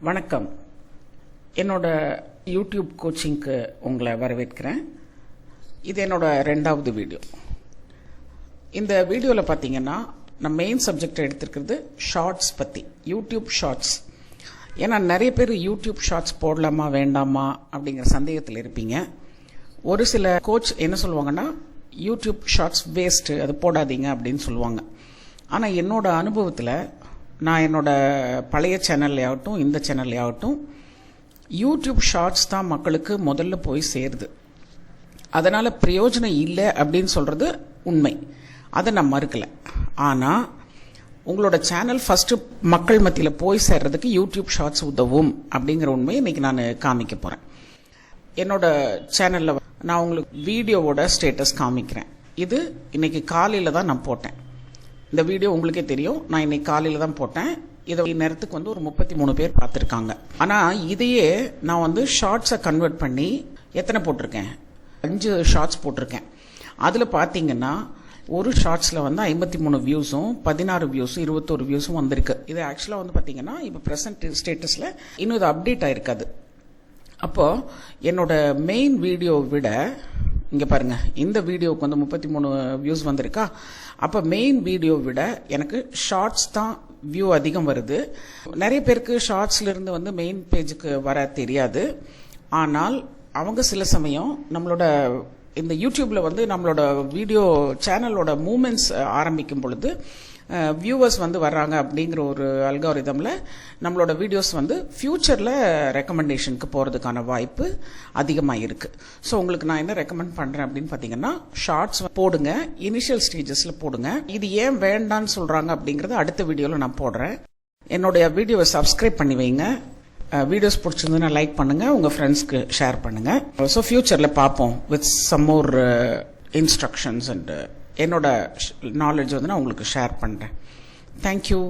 வணக்கம். என்னோட யூடியூப் கோச்சிங்க்கு உங்களை வரவேற்கிறேன். இது என்னோட ரெண்டாவது வீடியோ. இந்த வீடியோவில் பார்த்தீங்கன்னா நான் மெயின் சப்ஜெக்ட் எடுத்திருக்கிறது ஷார்ட்ஸ் பற்றி யூடியூப் ஷார்ட்ஸ் ஏன்னா நிறைய பேர் யூடியூப் ஷார்ட்ஸ் போடலாமா வேண்டாமா அப்படிங்கிற சந்தேகத்தில் இருப்பீங்க. ஒரு சில கோச் என்ன சொல்லுவாங்கன்னா யூடியூப் ஷார்ட்ஸ் வேஸ்ட்டு அது போடாதீங்க அப்படின்னு சொல்லுவாங்க. ஆனால் என்னோட அனுபவத்தில் நான் என்னோட பழைய சேனல்லையாகட்டும் இந்த சேனல்லையாகட்டும் யூடியூப் ஷார்ட்ஸ் தான் மக்களுக்கு முதல்ல போய் சேருது. அதனால் பிரயோஜனம் இல்லை அப்படின்னு சொல்கிறது உண்மை. அதை நான் மறுக்கலை. ஆனால் உங்களோட சேனல் ஃபஸ்ட்டு மக்கள் மத்தியில் போய் சேர்றதுக்கு யூடியூப் ஷார்ட்ஸ் உதவும் அப்படிங்கிற உண்மையை இன்றைக்கி நான் காமிக்க போகிறேன் என்னோட சேனலில் நான் உங்களுக்கு வீடியோவோட ஸ்டேட்டஸ் காமிக்கிறேன். இது இன்னைக்கு காலையில் தான் நான் போட்டேன். இந்த வீடியோ உங்களுக்கே தெரியும். நான் இன்னைக்கு காலையில் தான் போட்டேன். இதை நேரத்துக்கு வந்து ஒரு முப்பத்தி மூணு பேர் பார்த்துருக்காங்க. ஆனால் இதையே நான் வந்து ஷார்ட்ஸை கன்வெர்ட் பண்ணி எத்தனை போட்டிருக்கேன்? அஞ்சு ஷார்ட்ஸ் போட்டிருக்கேன். அதில் பார்த்தீங்கன்னா ஒரு ஷார்ட்ஸில் வந்து ஐம்பத்தி மூணு வியூஸும் பதினாறு வியூஸும் இருபத்தோரு வியூஸும் வந்திருக்கு. இது ஆக்சுவலாக வந்து பார்த்தீங்கன்னா இப்போ ப்ரெசன்ட் ஸ்டேட்டஸில் இன்னும் இது அப்டேட் ஆயிருக்காது. அப்போது என்னோட மெயின் வீடியோ விட இங்கே பாருங்கள் இந்த வீடியோவுக்கு வந்து முப்பத்தி மூணு வியூஸ் வந்திருக்கா? அப்போ மெயின் வீடியோ விட எனக்கு ஷார்ட்ஸ் தான் வியூ அதிகம் வருது. நிறைய பேருக்கு ஷார்ட்ஸ்லேருந்து வந்து மெயின் பேஜுக்கு வர தெரியாது. ஆனால் அவங்க சில சமயம் நம்மளோட இந்த யூடியூப்பில் வந்து நம்மளோட வீடியோ சேனலோட மூமெண்ட்ஸ் ஆரம்பிக்கும் பொழுது வியூவர்ஸ் வந்து வர்றாங்க அப்படிங்கிற ஒரு அல்காரிதமில் நம்மளோட வீடியோஸ் வந்து ஃப்யூச்சரில் ரெக்கமெண்டேஷனுக்கு போகிறதுக்கான வாய்ப்பு அதிகமாக இருக்குது ஸோ உங்களுக்கு நான் என்ன ரெக்கமெண்ட் பண்ணுறேன் அப்படின்னு பார்த்தீங்கன்னா ஷார்ட்ஸ் போடுங்க இனிஷியல் ஸ்டேஜஸில் போடுங்க. இது ஏன் வேண்டான்னு சொல்கிறாங்க அப்படிங்கிறத அடுத்த வீடியோவில் நான் போடுறேன். என்னுடைய வீடியோவை சப்ஸ்கிரைப் பண்ணி வைங்க. வீடியோஸ் பிடிச்சிருந்ததுன்னா லைக் பண்ணுங்கள் உங்கள் ஃப்ரெண்ட்ஸ்க்கு ஷேர் பண்ணுங்கள் ஸோ ஃப்யூச்சரில் பார்ப்போம் with some more instructions and என்னோட நாலேஜ் வந்து நான் உங்களுக்கு ஷேர் பண்ணுறேன் தேங்க்யூ